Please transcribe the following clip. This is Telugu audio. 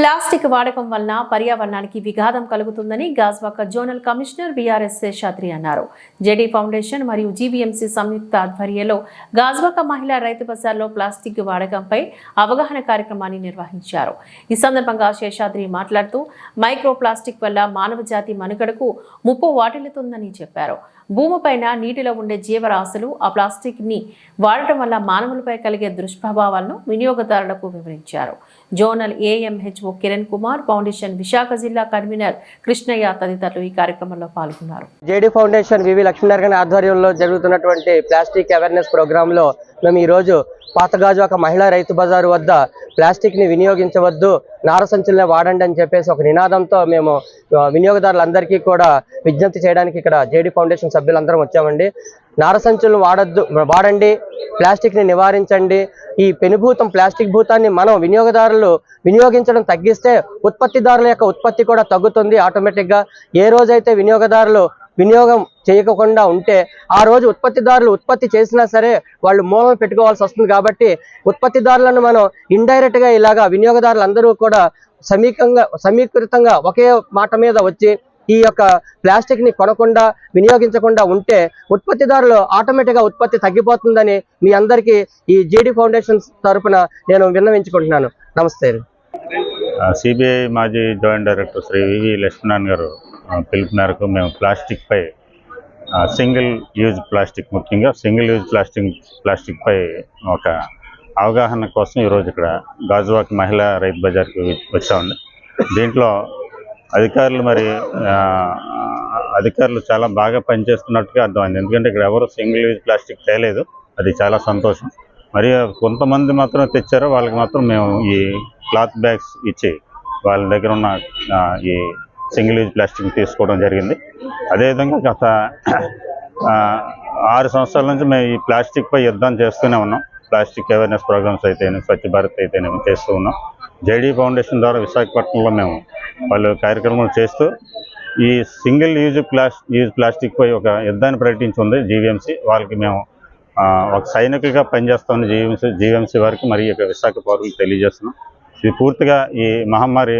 ప్లాస్టిక్ వాడకం వలన పర్యావరణానికి విఘాతం కలుగుతుందని Gajuwaka zonal commissioner BRS Seshadri అన్నారు. జేడీ ఫౌండేషన్ మరియు జీవీఎంసీ సంయుక్త ఆధ్వర్యంలో గాజ్వాక మహిళా రైతు బజార్లో ప్లాస్టిక్ వాడకంపై అవగాహన కార్యక్రమాన్ని నిర్వహించారు. ఈ సందర్భంగా శేషాద్రి మాట్లాడుతూ మైక్రో ప్లాస్టిక్ వల్ల మానవ జాతి మనుగడకు ముప్పు వాటిల్లుతుందని చెప్పారు. భూమిపైన నీటిలో ఉండే జీవరాశులు ఆ ప్లాస్టిక్ని వాడటం వల్ల మానవులపై కలిగే దుష్ప్రభావాలను వినియోగదారులకు వివరించారు. Zonal AMHO Kiran Kumar foundation Visakha జిల్లా కన్వీనర్ కృష్ణయ్య తదితరులు ఈ కార్యక్రమంలో పాల్గొన్నారు. జేడీ ఫౌండేషన్ వివి లక్ష్మీనారాయణ ఆధ్వర్యంలో జరుగుతున్నటువంటి ప్లాస్టిక్ అవేర్నెస్ ప్రోగ్రామ్లో మేము ఈరోజు పాతగాజు ఒక మహిళా రైతు బజారు వద్ద ప్లాస్టిక్ని వినియోగించవద్దు నార సంచులనే వాడండి అని చెప్పేసి ఒక నినాదంతో మేము వినియోగదారులందరికీ కూడా విజ్ఞప్తి చేయడానికి ఇక్కడ జేడీ ఫౌండేషన్ సభ్యులందరం వచ్చామండి. నారసంచులను వాడద్దు వాడండి ప్లాస్టిక్ని నివారించండి. ఈ పెనుభూతం ప్లాస్టిక్ భూతాన్ని మనం వినియోగదారులు వినియోగించడం తగ్గిస్తే ఉత్పత్తిదారుల యొక్క ఉత్పత్తి కూడా తగ్గుతుంది ఆటోమేటిక్గా. ఏ రోజైతే వినియోగదారులు వినియోగం చేయకుండా ఉంటే ఆ రోజు ఉత్పత్తిదారులు ఉత్పత్తి చేసినా సరే వాళ్ళు మూలం పెట్టుకోవాల్సి వస్తుంది కాబట్టి ఉత్పత్తిదారులను మనం ఇండైరెక్ట్గా ఇలాగా వినియోగదారులు అందరూ కూడా సమీకంగా సమీకృతంగా ఒకే మాట మీద వచ్చి ఈ యొక్క ప్లాస్టిక్ని కొనకుండా వినియోగించకుండా ఉంటే ఉత్పత్తిదారులు ఆటోమేటిక్గా ఉత్పత్తి తగ్గిపోతుందని మీ అందరికీ ఈ జేడీ ఫౌండేషన్ తరఫున నేను విన్నవించుకుంటున్నాను. నమస్తే సిబిఐ మాజీ joint director Shri VV Laxman garu ఆ, పిలుపు మేరకు మేము ప్లాస్టిక్ పై సింగిల్ యూజ్ ప్లాస్టిక్ ముఖ్యంగా సింగిల్ యూజ్ ప్లాస్టిక్ ప్లాస్టిక్ పై ఒక అవగాహన కోసం ఈరోజు ఇక్కడ గాజువాక్ మహిళా రైతు బజార్కి వచ్చామండి. దీంట్లో అధికారులు మరి అధికారులు చాలా బాగా పనిచేస్తున్నట్టుగా అర్థమైంది. ఎందుకంటే ఇక్కడ ఎవరు సింగిల్ యూజ్ ప్లాస్టిక్ తేలేదు. అది చాలా సంతోషం. మరి కొంతమంది మాత్రం తెచ్చారో వాళ్ళకి మాత్రం మేము ఈ క్లాత్ బ్యాగ్స్ ఇచ్చి వాళ్ళ దగ్గర ఉన్న ఈ సింగిల్ యూజ్ ప్లాస్టిక్ తీసుకోవడం జరిగింది. అదేవిధంగా గత ఆరు సంవత్సరాల నుంచి మేము ఈ ప్లాస్టిక్ పై యుద్ధం చేస్తూనే ఉన్నాం. ప్లాస్టిక్ అవేర్నెస్ ప్రోగ్రామ్స్ అయితేనే స్వచ్ఛ భారత్ అయితేనే చేస్తూ ఉన్నాం. జేడీ ఫౌండేషన్ ద్వారా విశాఖపట్నంలో మేము వాళ్ళు కార్యక్రమాలు చేస్తూ ఈ సింగిల్ యూజ్ ప్లాస్ యూజ్ ప్లాస్టిక్ పై ఒక యుద్ధాన్ని ప్రకటించింది జీవీఎంసీ. వాళ్ళకి మేము ఒక సైనికులుగా పనిచేస్తామని జీవీఎంసీ జీవీఎంసీ వారికి మరి ఈ యొక్క విశాఖ పౌరులకు తెలియజేస్తున్నాం. ఇది పూర్తిగా ఈ మహమ్మారి